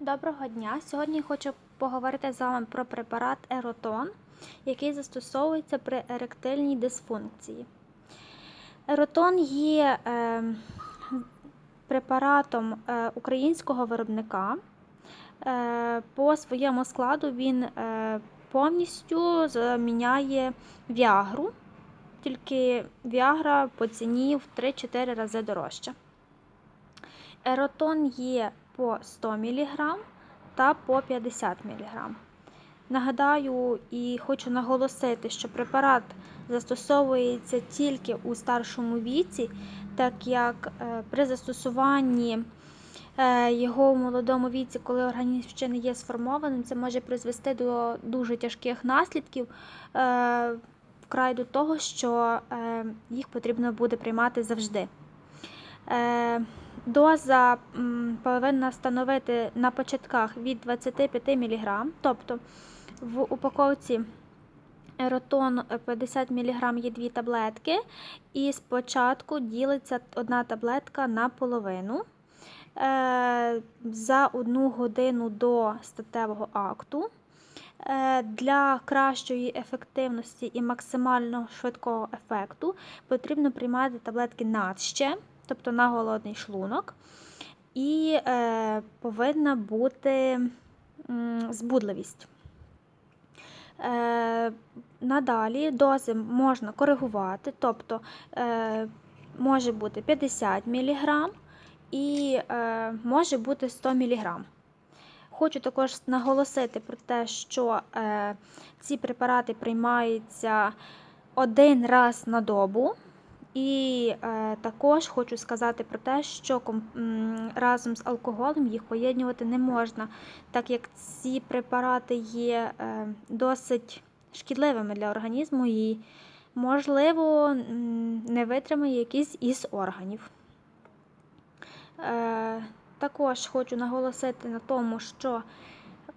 Доброго дня! Сьогодні хочу поговорити з вами про препарат Еротон, який застосовується при еректильній дисфункції. Еротон є е, препаратом е, українського виробника. Е, по своєму складу він е, повністю заміняє Віагру, тільки Віагра по ціні в 3-4 рази дорожча. Еротон є по 100 мг та по 50 мг. Нагадаю і хочу наголосити, що препарат застосовується тільки у старшому віці, так як е, при застосуванні е, його у молодому віці, коли організм ще не є сформованим, це може призвести до дуже тяжких наслідків, е, вкрай до того, що їх потрібно буде приймати завжди. Доза повинна становити на початках від 25 мг, тобто в упаковці еротон 50 мг є дві таблетки, і спочатку ділиться одна таблетка на половину. Е, за одну годину до статевого акту. Е, для кращої ефективності і максимально швидкого ефекту потрібно приймати таблетки надще тобто на голодний шлунок, і е, повинна бути збудливість. Е, Надалі дози можна коригувати, тобто е, може бути 50 мг і е, може бути 100 мг. Хочу також наголосити про те, що е, ці препарати приймаються один раз на добу. І е, також хочу сказати про те, що разом з алкоголем їх поєднувати не можна, так як ці препарати є е, досить шкідливими для організму і, можливо, не витримає якийсь із органів. Е, Також хочу наголосити на тому, що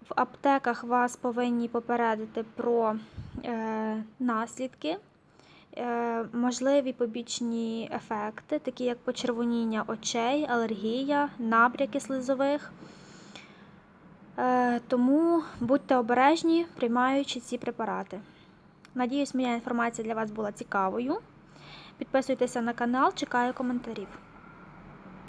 в аптеках вас повинні попередити про е, наслідки. Е, можливі побічні ефекти, такі як почервоніння очей, алергія, набряки слизових. Е, тому будьте обережні, приймаючи ці препарати. Надіюсь, моя інформація для вас була цікавою. Підписуйтеся на канал, чекаю коментарів.